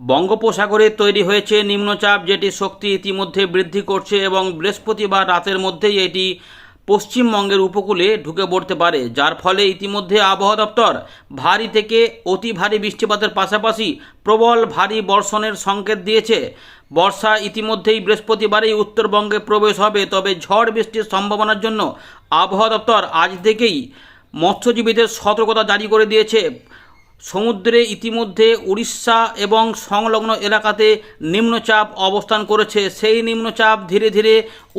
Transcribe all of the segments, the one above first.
বঙ্গোপসাগরে তৈরি হয়েছে নিম্নচাপ, যেটি শক্তি ইতিমধ্যে বৃদ্ধি করছে এবং বৃহস্পতিবার রাতের মধ্যেই এটি পশ্চিমবঙ্গের উপকূলে ঢুকে পড়তে পারে, যার ফলে ইতিমধ্যে আবহাওয়া দপ্তর ভারী থেকে অতি ভারী বৃষ্টিপাতের পাশাপাশি প্রবল ভারী বর্ষণের সংকেত দিয়েছে। বর্ষা ইতিমধ্যেই বৃহস্পতিবারেই উত্তরবঙ্গে প্রবেশ হবে, তবে ঝড় বৃষ্টির সম্ভাবনার জন্য আবহাওয়া দপ্তর আজ থেকেই মৎস্যজীবীদের সতর্কতা জারি করে দিয়েছে। সমুদ্রে ইতিমধ্যে উড়িষ্যা এবং সংলগ্ন এলাকাতে নিম্নচাপ অবস্থান করেছে। সেই নিম্নচাপ ধীরে ধীরে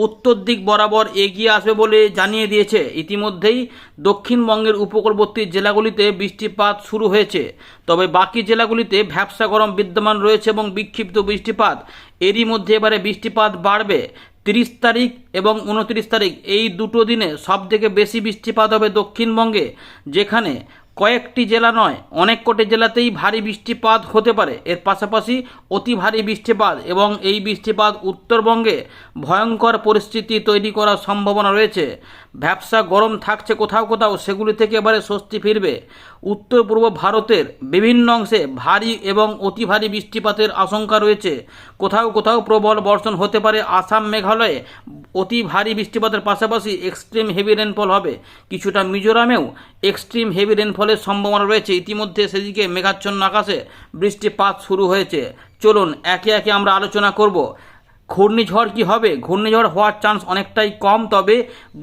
উত্তর দিক বরাবর এগিয়ে আসবে বলে জানিয়ে দিয়েছে। ইতিমধ্যেই দক্ষিণবঙ্গের উপকূলবর্তী জেলাগুলিতে বৃষ্টিপাত শুরু হয়েছে। তবে বাকি জেলাগুলিতে ভ্যাবসা গরম বিদ্যমান রয়েছে এবং বিক্ষিপ্ত বৃষ্টিপাত। এরই মধ্যে এবারে বৃষ্টিপাত বাড়বে। তিরিশ তারিখ এবং উনত্রিশ তারিখ এই দুটো দিনে সবথেকে বেশি বৃষ্টিপাত হবে দক্ষিণবঙ্গে, যেখানে কয়েকটি জেলা নয়, অনেক কোটি জেলাতেই ভারী বৃষ্টিপাত হতে পারে। এর পাশাপাশি অতি ভারী বৃষ্টিপাত এবং এই বৃষ্টিপাত উত্তরবঙ্গে ভয়ঙ্কর পরিস্থিতি তৈরি করার সম্ভাবনা রয়েছে। ব্যবসা গরম থাকছে কোথাও কোথাও, সেগুলি থেকে এবারে স্বস্তি ফিরবে। উত্তর পূর্ব ভারতের বিভিন্ন অংশে ভারী এবং অতি ভারী বৃষ্টিপাতের আশঙ্কা রয়েছে। কোথাও কোথাও প্রবল বর্ষণ হতে পারে। আসাম, মেঘালয়ে অতি ভারী বৃষ্টিপাতের পাশাপাশি এক্সট্রিম হেভি রেনফল হবে। কিছুটা মিজোরামেও এক্সট্রিম হেভি রেনফলের সম্ভাবনা রয়েছে। ইতিমধ্যে সেদিকে মেঘাচ্ছন্ন আকাশে বৃষ্টিপাত শুরু হয়েছে। চলুন, একে একে আমরা আলোচনা করব। ঘূর্ণিঝড় কি হবে? ঘূর্ণিঝড় হওয়ার চান্স অনেকটাই কম, তবে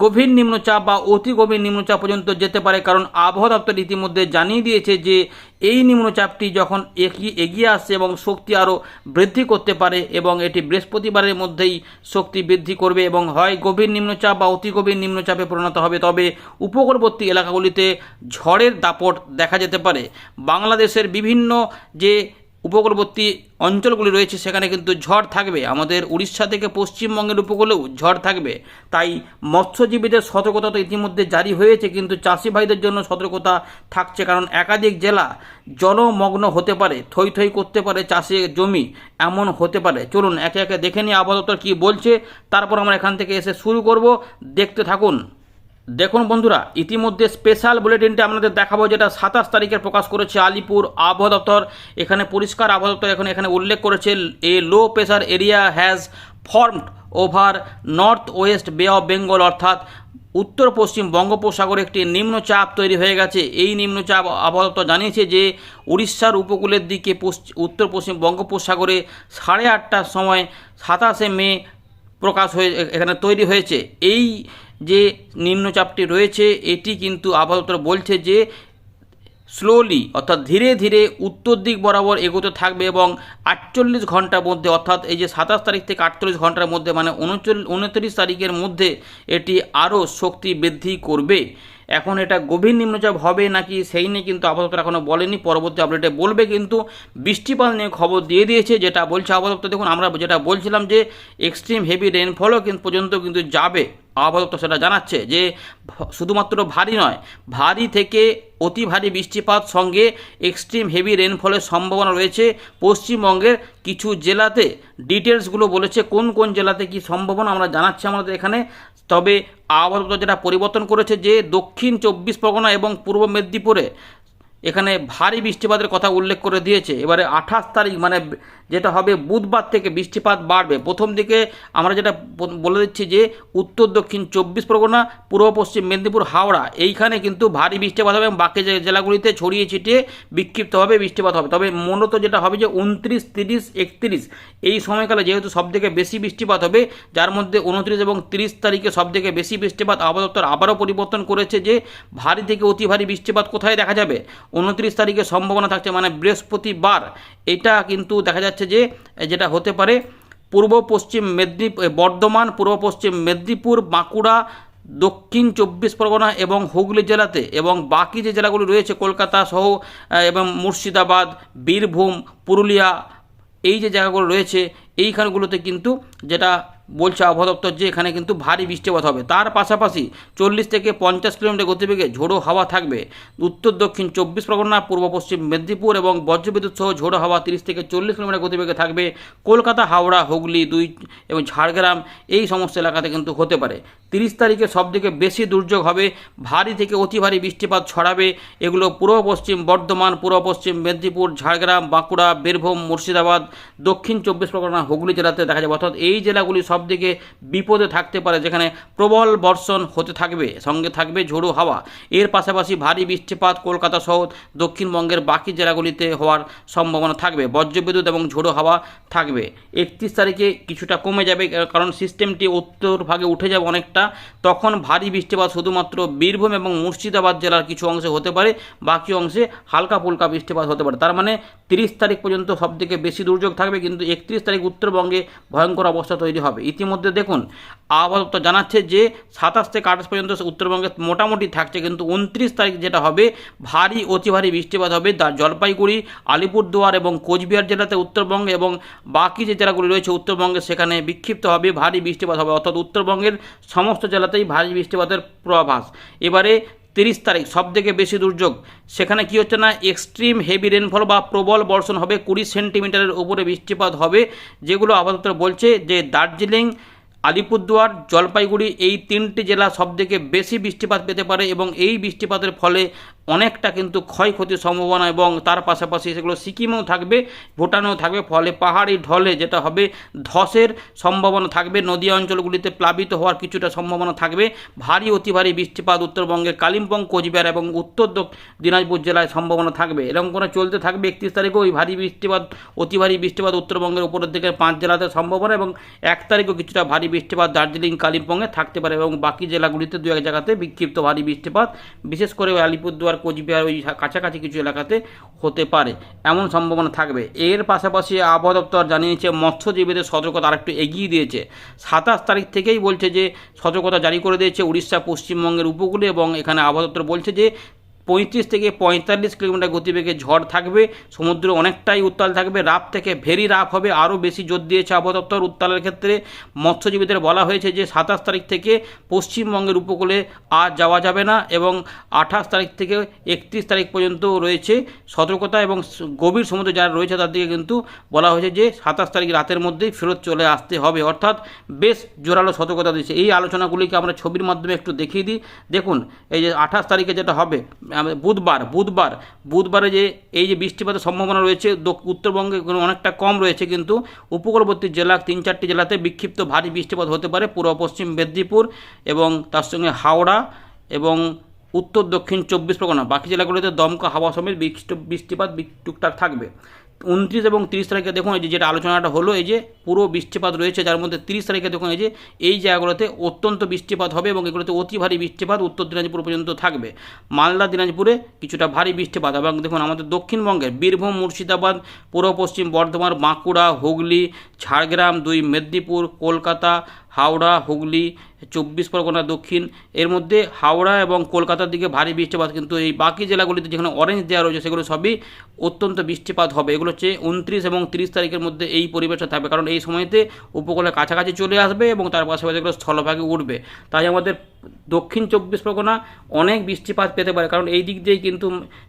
গভীর নিম্নচাপ বা অতি গভীর নিম্নচাপ পর্যন্ত যেতে পারে, কারণ আবহাওয়া দপ্তর ইতিমধ্যে জানিয়ে দিয়েছে যে এই নিম্নচাপটি যখন এগিয়ে আসছে এবং শক্তি আরও বৃদ্ধি করতে পারে এবং এটি বৃহস্পতিবারের মধ্যেই শক্তি বৃদ্ধি করবে এবং হয় গভীর নিম্নচাপ বা অতি গভীর নিম্নচাপে পরিণত হবে, তবে উপকূলবর্তী এলাকাগুলিতে ঝড়ের দাপট দেখা যেতে পারে। বাংলাদেশের বিভিন্ন যে উপকূলবর্তী অঞ্চলগুলি রয়েছে, সেখানে কিন্তু ঝড় থাকবে। আমাদের উড়িষ্যা থেকে পশ্চিমবঙ্গের উপকূলেও ঝড় থাকবে। তাই মৎস্যজীবীদের সতর্কতা তো ইতিমধ্যে জারি হয়েছে, কিন্তু চাষি ভাইদের জন্য সতর্কতা থাকছে, কারণ একাধিক জেলা জলমগ্ন হতে পারে, থই থই করতে পারে চাষের জমি, এমন হতে পারে। চলুন, একে একে দেখে আবহাওয়া দপ্তর কী বলছে, তারপর আমরা এখান থেকে এসে শুরু করব। দেখতে থাকুন। দেখুন বন্ধুরা, ইতিমধ্যে স্পেশাল বুলেটিনটা আপনাদের দেখাবো, যেটা সাতাশ তারিখে প্রকাশ করেছে আলিপুর আবহাওয়া দপ্তর। এখানে পরিষ্কার আবহাওয়া দপ্তর এখন এখানে উল্লেখ করেছে, a low pressure area has formed over north west bay of Bengal অর্থাৎ উত্তর পশ্চিম বঙ্গোপসাগরে একটি নিম্নচাপ তৈরি হয়ে গেছে। এই নিম্নচাপ আবহাওয়া জানিয়েছে যে, উড়িষ্যার উপকূলের দিকে উত্তর পশ্চিম বঙ্গোপসাগরে সাড়ে আটটার সময় সাতাশে মে প্রকাশ হয়ে, এখানে তৈরি হয়েছে। এই যে নিম্নচাপটি রয়েছে, এটি কিন্তু আপাতত বলছে যে স্লোলি অর্থাৎ ধীরে ধীরে উত্তর দিক বরাবর এগোতে থাকবে এবং আটচল্লিশ ঘণ্টার মধ্যে, অর্থাৎ এই যে সাতাশ তারিখ থেকে আটচল্লিশ ঘণ্টার মধ্যে মানে উনচল্লিশ, উনত্রিশ তারিখের মধ্যে এটি আরও শক্তি বৃদ্ধি করবে। এখন এটা গভীর নিম্নচাপ হবে নাকি সেই নিয়ে কিন্তু আবহাওয়া এখনও বলেনি। পরবর্তী আপডেটে বলবে কিন্তু বৃষ্টিপাত নিয়ে খবর দিয়ে দিয়েছে, যেটা বলছে আবহাওয়া দেখুন, আমরা যেটা বলছিলাম যে এক্সট্রিম হেভি রেনফলও কিন্তু পর্যন্ত কিন্তু যাবে। আবহাওয়া দপ্তর সেটা জানাচ্ছে যে শুধুমাত্র ভারী নয়, ভারী থেকে অতি ভারী বৃষ্টিপাত সঙ্গে এক্সট্রিম হেভি রেনফলের সম্ভাবনা রয়েছে। পশ্চিমবঙ্গের কিছু জেলাতে ডিটেলসগুলো বলেছে কোন কোন জেলাতে কি সম্ভাবনা আমরা জানাচ্ছি আমাদের এখানে। তবে আবহাওয়া দপ্তর যেটা পরিবর্তন করেছে যে, দক্ষিণ চব্বিশ পরগনা এবং পূর্ব মেদিনীপুরে এখানে ভারী বৃষ্টিপাতের কথা উল্লেখ করে দিয়েছে। এবারে আঠাশ তারিখ মানে যেটা হবে বুধবার থেকে বৃষ্টিপাত বাড়বে। প্রথম দিকে আমরা যেটা বলে দিচ্ছি যে উত্তর, দক্ষিণ চব্বিশ পরগনা, পূর্ব, পশ্চিম মেদিনীপুর, হাওড়া, এইখানে কিন্তু ভারী বৃষ্টিপাত হবে এবং বাকি জেলাগুলিতে ছড়িয়ে ছিটিয়ে বিক্ষিপ্তভাবে বৃষ্টিপাত হবে। তবে মূলত যেটা হবে যে উনত্রিশ, তিরিশ, একত্রিশ, এই সময়কালে যেহেতু সবথেকে বেশি বৃষ্টিপাত হবে, যার মধ্যে উনত্রিশ এবং তিরিশ তারিখে সবথেকে বেশি বৃষ্টিপাত আবহাওয়া দপ্তর আবারও পরিবর্তন করেছে যে ভারী থেকে অতি ভারী বৃষ্টিপাত কোথায় দেখা যাবে? উনত্রিশ তারিখে সম্ভাবনা থাকছে মানে বৃহস্পতিবার। এটা কিন্তু দেখা যাচ্ছে যে, যেটা হতে পারে, পূর্ব পশ্চিম মেদিনীপুর বর্ধমান, পূর্ব পশ্চিম মেদিনীপুর, বাঁকুড়া, দক্ষিণ চব্বিশ পরগনা এবং হুগলি জেলাতে এবং বাকি যে জেলাগুলি রয়েছে, কলকাতা সহ এবং মুর্শিদাবাদ, বীরভূম, পুরুলিয়া, এই যে জায়গাগুলো রয়েছে, এইখানগুলোতে কিন্তু যেটা বলছে আবহাওয়া দপ্তর যে এখানে কিন্তু ভারী বৃষ্টিপাত হবে। তার পাশাপাশি চল্লিশ থেকে পঞ্চাশ কিলোমিটার গতিবেগে ঝোড়ো হাওয়া থাকবে। উত্তর, দক্ষিণ চব্বিশ পরগনা, পূর্ব, পশ্চিম মেদিনীপুর এবং বজ্রবিদ্যুৎ সহ ঝোড়ো হাওয়া তিরিশ থেকে চল্লিশ কিলোমিটার গতিবেগে থাকবে। কলকাতা, হাওড়া, হুগলি, দুই এবং ঝাড়গ্রাম এই সমস্ত এলাকাতে কিন্তু হতে পারে। তিরিশ তারিখে সবথেকে বেশি দুর্যোগ হবে। ভারী থেকে অতি ভারী বৃষ্টিপাত ছড়াবে। এগুলো পূর্ব, পশ্চিম, বর্ধমান, পূর্ব, পশ্চিম মেদিনীপুর, ঝাড়গ্রাম, বাঁকুড়া, বীরভূম, মুর্শিদাবাদ, দক্ষিণ চব্বিশ পরগনা, হুগলি জেলাতে দেখা যাবে। অর্থাৎ এই জেলাগুলি সবদিকে বিপদে থাকতে পারে, যেখানে প্রবল বর্ষণ হতে থাকবে, সঙ্গে থাকবে ঝোড়ো হাওয়া। এর পাশাপাশি ভারী বৃষ্টিপাত কলকাতা সহ দক্ষিণবঙ্গের বাকি জেলাগুলিতে হওয়ার সম্ভাবনা থাকবে। বজ্রবিদ্যুৎ এবং ঝোড়ো হাওয়া থাকবে। একত্রিশ তারিখে কিছুটা কমে যাবে, কারণ সিস্টেমটি উত্তর ভাগে উঠে যাবে অনেকটা। তখন ভারী বৃষ্টিপাত শুধুমাত্র বীরভূম এবং মুর্শিদাবাদ জেলার কিছু অংশে হতে পারে, বাকি অংশে হালকা ফুলকা বৃষ্টিপাত হতে পারে। তার মানে তিরিশ তারিখ পর্যন্ত সবথেকে বেশি দুর্যোগ থাকবে, কিন্তু একত্রিশ তারিখ উত্তরবঙ্গে ভয়ঙ্কর অবস্থা তৈরি হবে। ইতিমধ্যে দেখুন, আবহাওয়া দপ্তর জানাচ্ছে যে সাতাশ থেকে আঠাশ পর্যন্ত উত্তরবঙ্গে মোটামুটি থাকছে, কিন্তু উনত্রিশ তারিখ যেটা হবে, ভারী, অতি ভারী বৃষ্টিপাত হবে জলপাইগুড়ি, আলিপুরদুয়ার এবং কোচবিহার জেলাতে উত্তরবঙ্গে এবং বাকি যে জেলাগুলি রয়েছে উত্তরবঙ্গে সেখানে বিক্ষিপ্ত হবে ভারী বৃষ্টিপাত হবে, অর্থাৎ উত্তরবঙ্গের সমস্ত জেলাতেই ভারী বৃষ্টিপাতের প্রভাস এবারে তিরিশ তারিখ সব থেকে বেশি দুর্যোগ। সেখানে কি হচ্ছে না এক্সট্রিম হেভি রেনফল বা প্রবল বর্ষণ হবে, কুড়ি সেন্টিমিটারের উপরে বৃষ্টিপাত হবে, যেগুলো আপাতত বলছে যে দার্জিলিং, আলিপুরদুয়ার, জলপাইগুড়ি এই তিনটি জেলা সবথেকে বেশি বৃষ্টিপাত পেতে পারে এবং এই বৃষ্টিপাতের ফলে অনেকটা কিন্তু ক্ষয়ক্ষতির সম্ভাবনা এবং তার পাশাপাশি সেগুলো সিকিমেও থাকবে, ভুটানেও থাকবে, ফলে পাহাড়ি ঢলে যেটা হবে, ধসের সম্ভাবনা থাকবে নদী অঞ্চলগুলিতে প্লাবিত হওয়ার কিছুটা সম্ভাবনা থাকবে, ভারী, অতি ভারী বৃষ্টিপাত, উত্তরবঙ্গের কালিম্পং, কোচবিহার এবং উত্তর দিনাজপুর জেলায় সম্ভাবনা থাকবে। এরকম করে চলতে থাকবে একত্রিশ তারিখেও ওই ভারী বৃষ্টিপাত, অতি ভারী বৃষ্টিপাত উত্তরবঙ্গের উপরের দিকে পাঁচ জেলাতে সম্ভাবনা এবং এক তারিখও কিছুটা ভারী বৃষ্টিপাত দার্জিলিং, কালিম্পংয়ে থাকতে পারে এবং বাকি জেলাগুলিতে দু এক জায়গাতে বিক্ষিপ্ত ভারী বৃষ্টিপাত, বিশেষ করে আলিপুরদুয়ার কোচবিহার, ওই কাছাকাছি কিছু এলাকাতে হতে পারে। এমন সম্ভাবনা থাকবে। এর পাশাপাশি আবহাওয়া দপ্তর জানিয়েছে, মৎস্যজীবীদের সতর্কতা আরেকটু এগিয়ে দিয়েছে। সাতাশ তারিখ থেকেই বলছে যে, সতর্কতা জারি করে দিয়েছে উড়িষ্যা, পশ্চিমবঙ্গের উপকূলে এবং এখানে আবহাওয়া দপ্তর বলছে যে পঁয়ত্রিশ থেকে পঁয়তাল্লিশ কিলোমিটার গতিবেগে ঝড় থাকবে, সমুদ্র অনেকটাই উত্তাল থাকবে রাফ থেকে ভেরি রাফ হবে, আরও বেশি জোর দিয়েছে আবহাওয়া উত্তালের ক্ষেত্রে মৎস্যজীবীদের বলা হয়েছে যে সাতাশ তারিখ থেকে পশ্চিমবঙ্গের উপকূলে আর যাওয়া যাবে না এবং আঠাশ তারিখ থেকে একত্রিশ তারিখ পর্যন্ত রয়েছে সতর্কতা এবং গভীর সমুদ্রে যারা রয়েছে তাদেরকে কিন্তু বলা হয়েছে যে সাতাশ তারিখ রাতের মধ্যেই ফেরত চলে আসতে হবে। অর্থাৎ বেশ জোরালো সতর্কতা দিয়েছে। এই আলোচনাগুলিকে আমরা ছবির মাধ্যমে একটু দেখিয়ে দিই। দেখুন, এই যে আঠাশ তারিখে যেটা হবে বুধবার বুধবার, বুধবারে যে এই যে বৃষ্টিপাতের সম্ভাবনা রয়েছে উত্তরবঙ্গে অনেকটা কম রয়েছে কিন্তু উপকূলবর্তী জেলা, তিন চারটি জেলাতে বিক্ষিপ্ত ভারী বৃষ্টিপাত হতে পারে, পূর্ব পশ্চিম মেদিনীপুর এবং তার সঙ্গে হাওড়া এবং উত্তর দক্ষিণ চব্বিশ পরগনা। বাকি জেলাগুলোতে দমকা হাওয়া সমেত বৃষ্টিপাত টুকটাক থাকবে। উনত্রিশ এবং তিরিশ তারিখে দেখুন এই যে যেটা আলোচনাটা হলো, এই যে পুরো বৃষ্টিপাত রয়েছে, যার মধ্যে তিরিশ তারিখে দেখুন এই যে, এই জায়গাগুলোতে অত্যন্ত বৃষ্টিপাত হবে এবং এগুলোতে অতি ভারী বৃষ্টিপাত উত্তর দিনাজপুর পর্যন্ত থাকবে। মালদা, দিনাজপুরে কিছুটা ভারী বৃষ্টিপাত এবং দেখুন আমাদের দক্ষিণবঙ্গের বীরভূম, মুর্শিদাবাদ, পূর্ব পশ্চিম বর্ধমান, বাঁকুড়া, হুগলি, ঝাড়গ্রাম, দুই মেদিনীপুর, কলকাতা হাওড়া, হুগলি, চব্বিশ পরগনা, দক্ষিণ। এর মধ্যে হাওড়া এবং কলকাতার দিকে ভারী বৃষ্টিপাত, কিন্তু এই বাকি জেলাগুলিতে যেখানে অরেঞ্জ দেওয়া রয়েছে, সেগুলো সবই অত্যন্ত বৃষ্টিপাত হবে। এগুলো হচ্ছে উনত্রিশ এবং তিরিশ তারিখের মধ্যে এই পরিবেশটা থাকবে, কারণ এই সময়তে উপকূলের কাছাকাছি চলে আসবে এবং তার পাশাপাশি এগুলো স্থলভাগে উঠবে। তাই আমাদের দক্ষিণ চব্বিশ পরগনা অনেক বৃষ্টিপাত পেতে পারে। কারণ এই দিক দিয়েই কিন্তু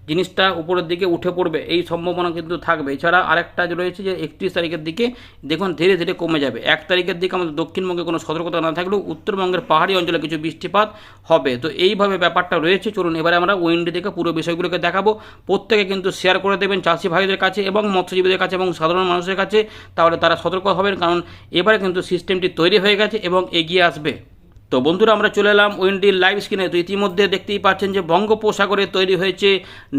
জিনিসটা উপরের দিকে উঠে পড়বে। এই সম্ভাবনা কিন্তু থাকবে। এছাড়া আরেকটা রয়েছে যে একত্রিশ তারিখের দিকে দেখুন ধীরে ধীরে কমে যাবে। এক তারিখের দিকে আমাদের দক্ষিণবঙ্গে কোনো সতর্কতা না থাকলেও উত্তরবঙ্গের পাহাড়ি অঞ্চলে কিছু বৃষ্টিপাত হবে। তো এইভাবে ব্যাপারটা রয়েছে। চলুন এবারে আমরা উইন্ডি থেকে পুরো বিষয়গুলোকে দেখাবো। প্রত্যেকে কিন্তু শেয়ার করে দেবেন চাষি ভাইদের কাছে এবং মৎস্যজীবীদের কাছে এবং সাধারণ মানুষের কাছে। তাহলে তারা সতর্ক হবেন। কারণ এবারে কিন্তু সিস্টেমটি তৈরি হয়ে গেছে এবং এগিয়ে আসবে। তো বন্ধুরা, আমরা চলে এলাম উইন্ডির লাইভ স্ক্রিনে তো ইতিমধ্যে দেখতেই পাচ্ছেন যে বঙ্গোপসাগরে তৈরি হয়েছে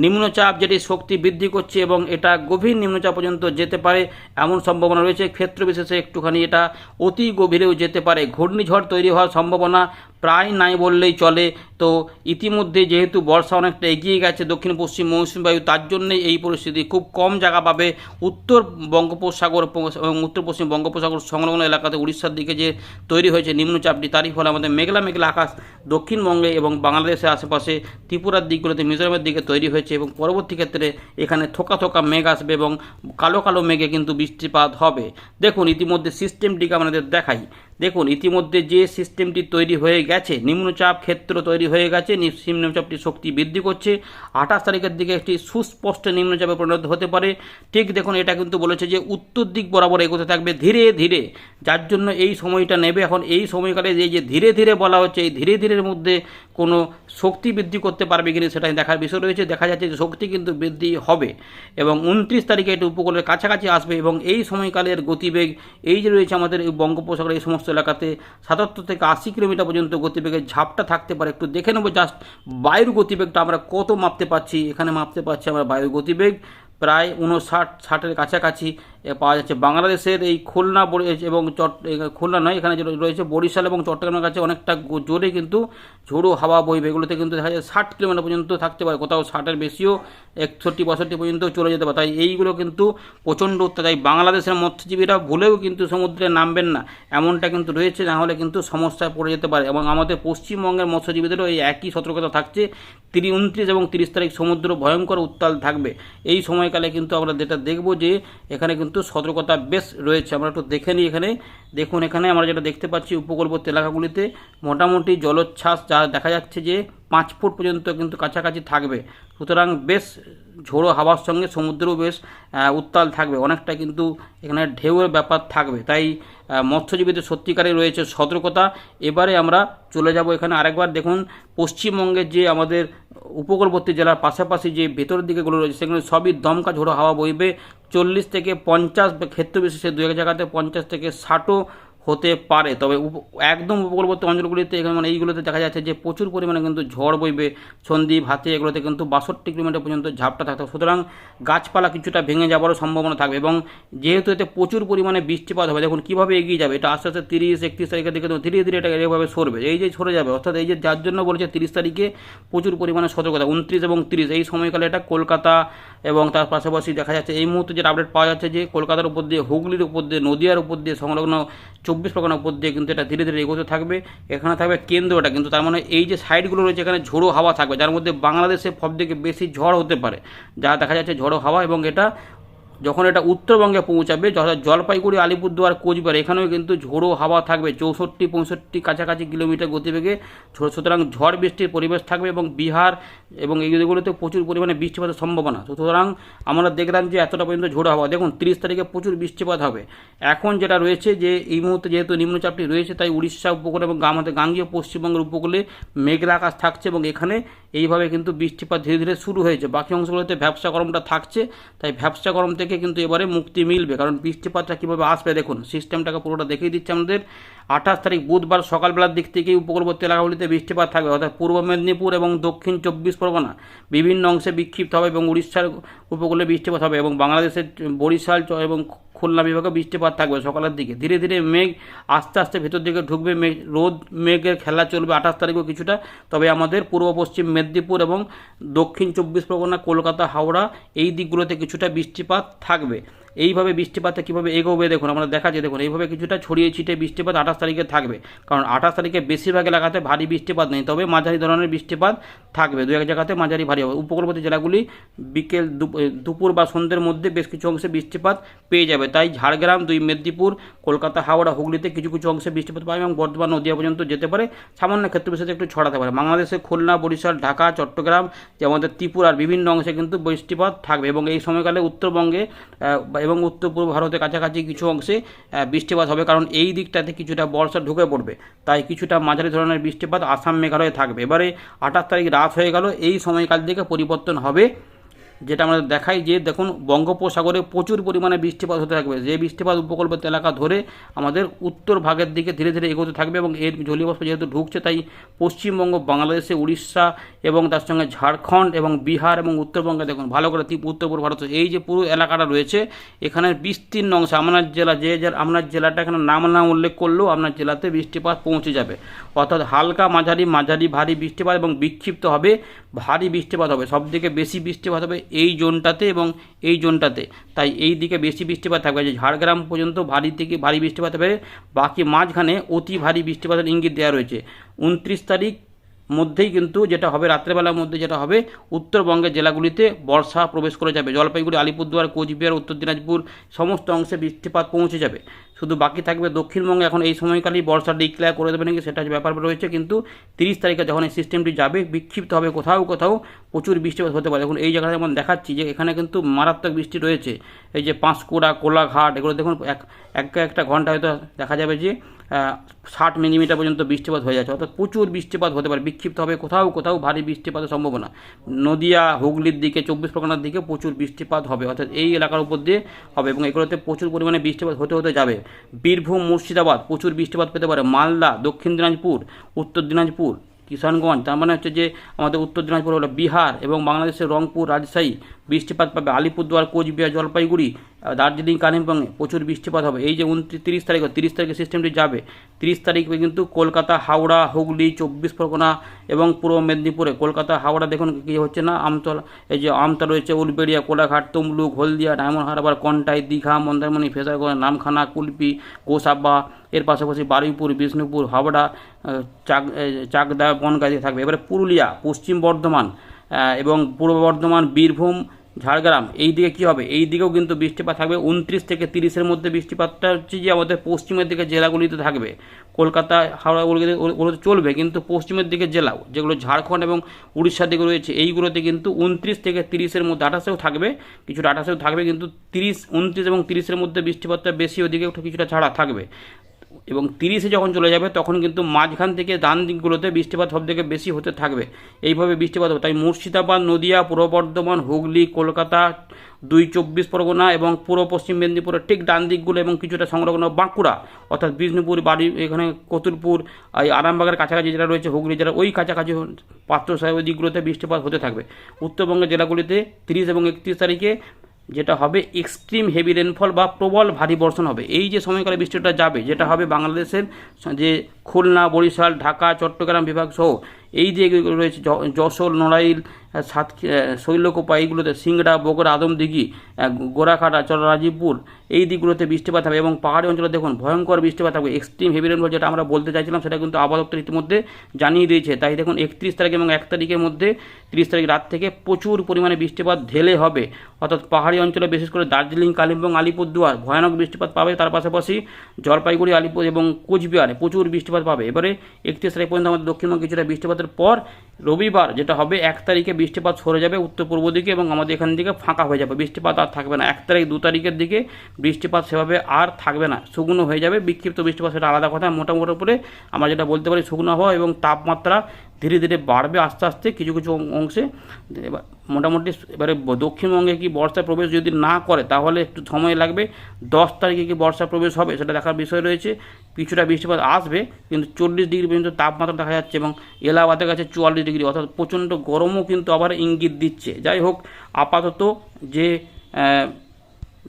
নিম্নচাপ, যেটি শক্তি বৃদ্ধি করছে এবং এটা গভীর নিম্নচাপ পর্যন্ত যেতে পারে এমন সম্ভাবনা রয়েছে। ক্ষেত্রবিশেষে একটুখানি এটা অতি গভীরেও যেতে পারে। ঘূর্ণিঝড় তৈরি হওয়ার সম্ভাবনা প্রায় নাই বললেই চলে। তো ইতিমধ্যে যেহেতু বর্ষা অনেকটা এগিয়ে গেছে দক্ষিণ পশ্চিম মৌসুমী বায়ু, তার জন্যই এই পরিস্থিতি খুব কম জায়গা পাবে। উত্তর বঙ্গোপসাগর এবং উত্তর পশ্চিম বঙ্গোপসাগর সংলগ্ন এলাকাতে উড়িষ্যার দিকে যে তৈরি হয়েছে নিম্নচাপটি, তারই ফলে আমাদের মেঘলা মেঘলা আকাশ দক্ষিণবঙ্গে এবং বাংলাদেশের আশেপাশে ত্রিপুরার দিকগুলোতে মিজোরামের দিকে তৈরি হয়েছে এবং পরবর্তী ক্ষেত্রে এখানে থোকা থোকা মেঘ আসবে এবং কালো কালো মেঘে কিন্তু বৃষ্টিপাত হবে। দেখুন, ইতিমধ্যে সিস্টেমটিকে আমাদের দেখাই। দেখুন, ইতিমধ্যে যে সিস্টেমটি তৈরি হয়ে গেছে, নিম্নচাপ ক্ষেত্র তৈরি হয়ে গেছে নিম্নচাপটি শক্তি বৃদ্ধি করছে। আঠাশ তারিখের দিকে একটি সুস্পষ্ট নিম্নচাপে পরিণত হতে পারে। ঠিক দেখুন, এটা কিন্তু বলেছে যে উত্তর দিক বরাবর এগোতে থাকবে ধীরে ধীরে। যার জন্য এই সময়টা নেবে। এখন এই সময়কালে এই যে ধীরে ধীরে বলা হচ্ছে, এই ধীরে ধীরের মধ্যে কোনো শক্তি বৃদ্ধি করতে পারবে কিনা সেটাই দেখার বিষয় রয়েছে। দেখা যাচ্ছে যে শক্তি কিন্তু বৃদ্ধি হবে এবং উনত্রিশ তারিখে এটি উপকূলের কাছাকাছি আসবে এবং এই সময়কালের গতিবেগ, এই যে রয়েছে আমাদের এই বঙ্গোপসাগরের এই সমস্ত এলাকাতে সাতাত্তর থেকে আশি কিলোমিটার পর্যন্ত গতিবেগের ঝাপটা থাকতে পারে। একটু দেখে নেব জাস্ট বায়ুর গতিবেগটা আমরা কত মাপতে পারছি। এখানে মাপতে পারছি আমরা বায়ুর গতিবেগ, প্রায় উনষাট ষাটের কাছাকাছি। পাওয়া যাচ্ছে। বাংলাদেশের এই খুলনা এবং চট খুলনা নয়, এখানে রয়েছে বরিশাল এবং চট্টগ্রামের কাছে অনেকটা জোরে কিন্তু ঝোড়ো হাওয়া বইবে। এগুলোতে কিন্তু দেখা যায় ষাট কিলোমিটার পর্যন্ত থাকতে পারে, কোথাও ষাটের বেশিও একষট্টি বাষট্টি পর্যন্ত চলে যেতে পারে। তাই এইগুলো কিন্তু প্রচণ্ড অত্যাচার তাই বাংলাদেশের মৎস্যজীবীরা ভুলেও কিন্তু সমুদ্রে নামবেন না। এমনটা কিন্তু রয়েছে, না হলে কিন্তু সমস্যায় পড়ে যেতে পারে। এবং আমাদের পশ্চিমবঙ্গের মৎস্যজীবীদেরও এই একই সতর্কতা থাকছে। তিরিশ উনত্রিশ এবং তিরিশ তারিখ সমুদ্র ভয়ঙ্কর উত্তাল থাকবে। এই সময়কালে কিন্তু আমরা যেটা দেখব যে এখানে কিন্তু সতর্কতা বেশ রয়েছে। আমরা একটু দেখে নিই এখানে। দেখুন এখানে আমরা যেটা দেখতে পাচ্ছি উপকূলবর্তী এলাকাগুলিতে মোটামুটি জলোচ্ছ্বাস যা দেখা যাচ্ছে যে পাঁচ ফুট পর্যন্ত কিন্তু কাছাকাছি থাকবে। সুতরাং বেশ ঝোড়ো হাওয়ার সঙ্গে সমুদ্রও বেশ উত্তাল থাকবে। অনেকটা কিন্তু এখানে ঢেউয়ের ব্যাপার থাকবে। তাই মৎস্যজীবীদের সত্যিকারে রয়েছে সতর্কতা। এবারে আমরা চলে যাব এখানে আরেকবার। দেখুন, পশ্চিমবঙ্গের যে আমাদের উপকূলবর্তী জেলার পাশাপাশি যে ভেতরের দিকেগুলো রয়েছে, সেগুলো সবই দমকা ঝোড়ো হাওয়া বইবে। চল্লিশ থেকে পঞ্চাশ ক্ষেত্র বিশেষে দু এক জায়গাতে পঞ্চাশ থেকে ষাটও হতে পারে তবে একদম উপকূলবর্তী অঞ্চলগুলিতে এখানে মানে এইগুলোতে দেখা যাচ্ছে যে প্রচুর পরিমাণে কিন্তু ঝড় বইবে, সন্দ্বীপ, হাতে, এগুলোতে কিন্তু বাষট্টি কিলোমিটার পর্যন্ত ঝাপটা থাকতে। সুতরাং গাছপালা কিছুটা ভেঙে যাওয়ারও সম্ভাবনা থাকবে এবং যেহেতু এতে প্রচুর পরিমাণে বৃষ্টিপাত হবে, দেখুন কীভাবে এগিয়ে যাবে, এটা আস্তে আস্তে তিরিশ, একত্রিশ তারিখের দিকে ধীরে ধীরে এটা এভাবে সরবে এই যে সরে যাবে, অর্থাৎ এই যে যার জন্য বলেছে তিরিশ তারিখে প্রচুর পরিমাণে সতর্কতা, উনত্রিশ এবং তিরিশ, এই সময়কালে এটা কলকাতা এবং তার পাশাপাশি দেখা যাচ্ছে এই মুহূর্তে যেটা আপডেট পাওয়া যাচ্ছে যে কলকাতার উপর দিয়ে, হুগলির উপর দিয়ে, নদিয়ার উপর দিয়ে সংলগ্ন চব্বিশ পরগনা উপর দিয়ে কিন্তু এটা ধীরে ধীরে এগোতে থাকবে। এখানে থাকবে কেন্দ্রটা, কিন্তু তার মানে এই যে সাইডগুলো রয়েছে, এখানে ঝোড়ো হাওয়া থাকবে, যার মধ্যে বাংলাদেশে সব থেকে বেশি ঝড় হতে পারে। যা দেখা যাচ্ছে ঝড়ো হাওয়া এবং এটা যখন এটা উত্তরবঙ্গে পৌঁছাবে, যথা জলপাইগুড়ি, আলিপুরদুয়ার, কোচবিহার, এখানেও কিন্তু ঝোড়ো হাওয়া থাকবে, চৌষট্টি, পঁয়ষট্টি কাছাকাছি কিলোমিটার গতিবেগে সুতরাং ঝড় বৃষ্টির পরিবেশ থাকবে এবং বিহার এবং এইগুলোতে প্রচুর পরিমাণে বৃষ্টিপাতের সম্ভাবনা। সুতরাং আমরা দেখলাম যে এতটা পর্যন্ত ঝোড়ো হাওয়া। দেখুন, তিরিশ তারিখে প্রচুর বৃষ্টিপাত হবে। এখন যেটা রয়েছে যে এই মুহূর্তে যেহেতু নিম্নচাপটি রয়েছে, তাই উড়িষ্যা উপকূলে এবং আমাদের গাঙ্গীয় পশ্চিমবঙ্গের উপকূলে মেঘলা আকাশ থাকছে এবং এখানে এইভাবে কিন্তু বৃষ্টিপাত ধীরে ধীরে শুরু হয়েছে। বাকি অংশগুলোতে ব্যবসা গরমটা থাকছে, তাই ব্যবসা গরম থেকে কিন্তু এবারে মুক্তি মিলবে। কারণ বৃষ্টিপাতটা কীভাবে আসবে দেখুন, সিস্টেমটাকে পুরোটা দেখিয়ে দিচ্ছে আমাদের। আঠাশ তারিখ বুধবার সকালবেলার দিক থেকেই উপকূলবর্তী এলাকাগুলিতে বৃষ্টিপাত থাকবে, অর্থাৎ পূর্ব মেদিনীপুর এবং দক্ষিণ চব্বিশ পরগনা। বিভিন্ন অংশে বিক্ষিপ্ত হবে এবং উড়িষ্যার উপকূলে বৃষ্টিপাত হবে এবং বাংলাদেশের বরিশাল এবং খুলনা বিভাগে বৃষ্টিপাত থাকবে সকালের দিকে। ধীরে ধীরে মেঘ আস্তে আস্তে ভেতর দিকে ঢুকবে। মেঘ, রোদ, মেঘের খেলা চলবে আঠাশ তারিখও কিছুটা। তবে আমাদের পূর্ব পশ্চিম মেদিনীপুর এবং দক্ষিণ চব্বিশ পরগনা, কলকাতা, হাওড়া এই দিকগুলোতে কিছুটা বৃষ্টিপাত থাকবে। এইভাবে বৃষ্টিপাতে কীভাবে এগোবে, দেখুন, আমরা দেখা যায় দেখুন, এইভাবে কিছুটা ছড়িয়ে ছিটিয়ে বৃষ্টিপাত আঠাশ তারিখে থাকবে। কারণ আঠাশ তারিখে বেশিরভাগ এলাকাতে ভারী বৃষ্টিপাত নেই, তবে মাঝারি ধরনের বৃষ্টিপাত থাকবে। দু এক জায়গাতে মাঝারি ভারী হবে। উপকূলবর্তী জেলাগুলি বিকেল দুপ- দুপুর বা সন্ধ্যের মধ্যে বেশ কিছু অংশে বৃষ্টিপাত পেয়ে যাবে। তাই ঝাড়গ্রাম, দুই মেদিনীপুর, কলকাতা, হাওড়া, হুগলিতে কিছু কিছু অংশে বৃষ্টিপাত পাবে এবং বর্ধমান, নদীয়া পর্যন্ত যেতে পারে। সামান্য ক্ষেত্র বিশেষে একটু ছড়াতে পারে। বাংলাদেশে খুলনা, বরিশাল, ঢাকা, চট্টগ্রাম যে আমাদের ত্রিপুরার বিভিন্ন অংশে কিন্তু বৃষ্টিপাত থাকবে এবং এই সময়কালে উত্তরবঙ্গে এবং উত্তর পূর্ব ভারতের কাছাকাছি কিছু অংশে বৃষ্টিপাত হবে। কারণ এই দিকটাতে কিছুটা বর্ষা ঢুকে পড়বে। তাই কিছুটা মাঝারি ধরনের বৃষ্টিপাত আসাম মেঘালয়ে থাকবে। এবারে আঠাশ তারিখ রাত হয়ে গেল। এই সময়কাল থেকে পরিবর্তন হবে। যেটা আমরা দেখাই যে দেখুন বঙ্গোপসাগরে প্রচুর পরিমাণে বৃষ্টিপাত হতে থাকবে। যে বৃষ্টিপাত উপকূলবর্তী এলাকা ধরে আমাদের উত্তর ভাগের দিকে ধীরে ধীরে এগোতে থাকবে এবং এর জলীয় বাষ্প যেহেতু ঢুকছে, তাই পশ্চিমবঙ্গ, বাংলাদেশে, উড়িষ্যা এবং তার সঙ্গে ঝাড়খণ্ড এবং বিহার এবং উত্তরবঙ্গে দেখুন ভালো করে উত্তর পূর্ব ভারত এই যে পুরো এলাকাটা রয়েছে এখানের বিস্তীর্ণ অংশ আপনার জেলা যে যে আপনার জেলাটা এখানে নাম না উল্লেখ করলেও আপনার জেলাতে বৃষ্টিপাত পৌঁছে যাবে। অর্থাৎ হালকা, মাঝারি মাঝারি ভারী বৃষ্টিপাত এবং বিক্ষিপ্ত হবে, ভারী বৃষ্টিপাত হবে। সবথেকে বেশি বৃষ্টিপাত হবে এই জোনটাতে এবং এই জোনটাতে। তাই এই দিকে বেশি বৃষ্টিপাত থাকবে। যে ঝাড়গ্রাম পর্যন্ত ভারী থেকে ভারী বৃষ্টিপাত হবে। বাকি মাঝখানে অতি ভারী বৃষ্টিপাতের ইঙ্গিত দেওয়া রয়েছে। উনত্রিশ তারিখ মধ্যেই কিন্তু যেটা হবে, রাত্রেবেলার মধ্যে যেটা হবে, উত্তরবঙ্গের জেলাগুলিতে বর্ষা প্রবেশ করে যাবে। জলপাইগুড়ি, আলিপুরদুয়ার, কোচবিহার, উত্তর দিনাজপুর, সমস্ত অংশে বৃষ্টিপাত পৌঁছে যাবে। শুধু বাকি থাকবে দক্ষিণবঙ্গে। এখন এই সময়কালেই বর্ষা ডিক্লেয়ার করে দেবে নাকি সেটা ব্যাপার রয়েছে। কিন্তু তিরিশ তারিখে যখন এই সিস্টেমটি যাবে, বিক্ষিপ্ত হবে কোথাও কোথাও, প্রচুর বৃষ্টিপাত হতে পারে। দেখুন, এই জায়গাটা যেমন দেখাচ্ছি যে এখানে কিন্তু মারাত্মক বৃষ্টি রয়েছে। এই যে পাঁশকুড়া, কোলাঘাট, এগুলো দেখুন, এক এক, একটা ঘণ্টা হয়তো দেখা যাবে যে ষাট মিলিমিটার পর্যন্ত বৃষ্টিপাত হয়ে যাচ্ছে। অর্থাৎ প্রচুর বৃষ্টিপাত হতে পারে, বিক্ষিপ্ত হবে কোথাও কোথাও ভারী বৃষ্টিপাতের সম্ভাবনা। নদিয়া, হুগলির দিকে, চব্বিশ পরগনার দিকে প্রচুর বৃষ্টিপাত হবে। অর্থাৎ এই এলাকার উপর দিয়ে হবে এবং এগুলোতে প্রচুর পরিমাণে বৃষ্টিপাত হতে হতে যাবে। বীরভূম, মুর্শিদাবাদ, প্রচুর বৃষ্টিপাত পেতে পারে। মালদা, দক্ষিণ দিনাজপুর, উত্তর দিনাজপুর, কিষানগঞ্জ, তার মানে হচ্ছে যে আমাদের উত্তর দিনাজপুর হলো বিহার এবং বাংলাদেশের রংপুর, রাজশাহী বৃষ্টিপাত পাবে। আলিপুরদুয়ার, কোচবিহার, জলপাইগুড়ি দার্জিলিং, কালিম্পংয়ে প্রচুর বৃষ্টিপাত হবে। এই যে উনত্রিশ তিরিশ তারিখ, তিরিশ তারিখে সিস্টেমটি যাবে। তিরিশ তারিখে কিন্তু কলকাতা, হাওড়া, হুগলি, চব্বিশ পরগনা এবং পূর্ব মেদিনীপুরে। কলকাতা, হাওড়া দেখুন কী হচ্ছে না? আমতলা, এই যে আমতা রয়েছে উলবেড়িয়া, কোলাঘাট, তমলুক, হলদিয়া, ডায়মন্ড হারবার, কন্টাই, দীঘা, মন্দারমণি ফেজারগঞ্জ নামখানা, কুলপি, গোসাবা, এর পাশাপাশি বারুইপুর, বিষ্ণুপুর, হাওড়া চাক চাকদা বনগাঁতে থাকবে। এবারে পুরুলিয়া, পশ্চিম বর্ধমান এবং পূর্ব বর্ধমান, বীরভূম ঝাড়গ্রাম, এই দিকে কী হবে? এই দিকেও কিন্তু বৃষ্টিপাত থাকবে। উনত্রিশ থেকে তিরিশের মধ্যে বৃষ্টিপাতটা হচ্ছে যে আমাদের পশ্চিমের দিকে জেলাগুলিতে থাকবে। কলকাতা, হাওড়া ওগুলোতে ওগুলোতে চলবে, কিন্তু পশ্চিমের দিকে জেলাও, যেগুলো ঝাড়খণ্ড এবং উড়িষ্যার দিকে রয়েছে, এইগুলোতে কিন্তু উনত্রিশ থেকে তিরিশের মধ্যে, আঠাশেও থাকবে, কিছুটা আঠাশেও থাকবে, কিন্তু তিরিশ, উনত্রিশ এবং তিরিশের মধ্যে বৃষ্টিপাতটা বেশি ওদিকে কিছুটা ছাড়া থাকবে। এবং তিরিশে যখন চলে যাবে, তখন কিন্তু মাঝখান থেকে ডান দিকগুলোতে বৃষ্টিপাত সব থেকে বেশি হতে থাকবে। এইভাবে বৃষ্টিপাত হবে। তাই মুর্শিদাবাদ, নদিয়া, পূর্ব বর্ধমান, হুগলি, কলকাতা, দুই চব্বিশ পরগনা এবং পূর্ব পশ্চিম মেদিনীপুরের ঠিক ডান দিকগুলো এবং কিছুটা সংলগ্ন বাঁকুড়া, অর্থাৎ বিষ্ণুপুর, বাড়ি, এখানে কতুলপুর, এই আরামবাগের কাছাকাছি যেটা রয়েছে, হুগলি জেলা ওই কাছাকাছি পাত্র সাহেব দিকগুলোতে বৃষ্টিপাত হতে থাকবে। উত্তরবঙ্গের জেলাগুলিতে তিরিশ এবং একত্রিশ তারিখে যেটা হবে এক্সট্রিম হেভি রেনফল বা প্রবল ভারী বর্ষণ হবে। এই যে সময়কালে বৃষ্টিটা যাবে, যেটা হবে বাংলাদেশের যে খুলনা, বরিশাল, ঢাকা, চট্টগ্রাম বিভাগ সহ এই যে রয়েছে যশোর, নড়াইল সাত শৈলকোপা, এইগুলোতে সিংড়া, বগুড়া, আদমদিঘি গোরাখাটা চল রাজীবপুর এই দিকগুলোতে বৃষ্টিপাত হবে এবং পাহাড়ি অঞ্চলে দেখুন ভয়ঙ্কর বৃষ্টিপাত হবে এক্সট্রিম হেভি রেনফল যেটা আমরা বলতে চাইছিলাম সেটা কিন্তু আবহাওয়া দপ্তর ইতিমধ্যে জানিয়ে দিয়েছে। তাই দেখুন একত্রিশ তারিখ এবং এক তারিখের মধ্যে তিরিশ তারিখ রাত থেকে প্রচুর পরিমাণে বৃষ্টিপাত ঢেলে হবে। অর্থাৎ পাহাড়ি অঞ্চলে বিশেষ করে দার্জিলিং, কালিম্পং, আলিপুরদুয়ার ভয়ানক বৃষ্টিপাত পাবে। তার পাশাপাশি জলপাইগুড়ি, আলিপুর এবং কোচবিহারে প্রচুর বৃষ্টিপাত পাবে। এবারে একত্রিশ তারিখ পর্যন্ত আমাদের দক্ষিণবঙ্গে কিছুটা বৃষ্টিপাতের পর রবিবার, যেটা হবে এক তারিখে বৃষ্টিপাত সরে যাবে উত্তর পূর্ব দিকে এবং আমাদের এখান থেকে ফাঁকা হয়ে যাবে। বৃষ্টিপাত আর থাকবে না। এক তারিখ, দু তারিখের দিকে বৃষ্টিপাত সেভাবে আর থাকবে না। শুকনো হয়ে যাবে। বিক্ষিপ্ত বৃষ্টিপাত সেটা আলাদা কথা। মোটামুটি উপরে আমরা যেটা বলতে পারি, শুকনো হওয়া এবং তাপমাত্রা ধীরে ধীরে বাড়বে আস্তে আস্তে কিছু কিছু অংশে। এবার মোটামুটি এবারে দক্ষিণবঙ্গে কি বর্ষা প্রবেশ যদি না করে, তাহলে একটু সময় লাগবে। দশ তারিখে কি বর্ষা প্রবেশ হবে, সেটা দেখার বিষয় রয়েছে। কিছুটা বৃষ্টিপাত আসবে, কিন্তু চল্লিশ ডিগ্রি পর্যন্ত তাপমাত্রা দেখা যাচ্ছে এবং এলাহাবাদের কাছে চুয়াল্লিশ ডিগ্রি, অর্থাৎ প্রচণ্ড গরমও কিন্তু আবার ইঙ্গিত দিচ্ছে। যাই হোক, আপাতত যে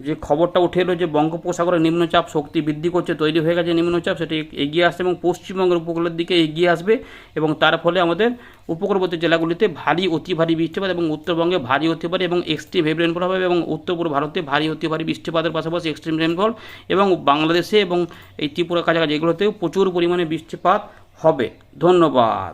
যে খবরটা উঠে এলো যে বঙ্গোপসাগরে নিম্নচাপ শক্তি বৃদ্ধি করছে, তৈরি হয়ে গেছে নিম্নচাপ, সেটি এগিয়ে আসছে এবং পশ্চিমবঙ্গের উপকূলের দিকে এগিয়ে আসবে এবং তার ফলে আমাদের উপকূলবর্তী জেলাগুলিতে ভারী, অতি ভারী বৃষ্টিপাত এবং উত্তরবঙ্গে ভারী, অতি ভারী এবং এক্সট্রিম হেভি রেনফল হবে এবং উত্তর পূর্ব ভারতে ভারী, অতি ভারী বৃষ্টিপাতের পাশাপাশি এক্সট্রিম রেনফল এবং বাংলাদেশে এবং এই ত্রিপুরা কাছাকাছি এগুলোতেও প্রচুর পরিমাণে বৃষ্টিপাত হবে। ধন্যবাদ।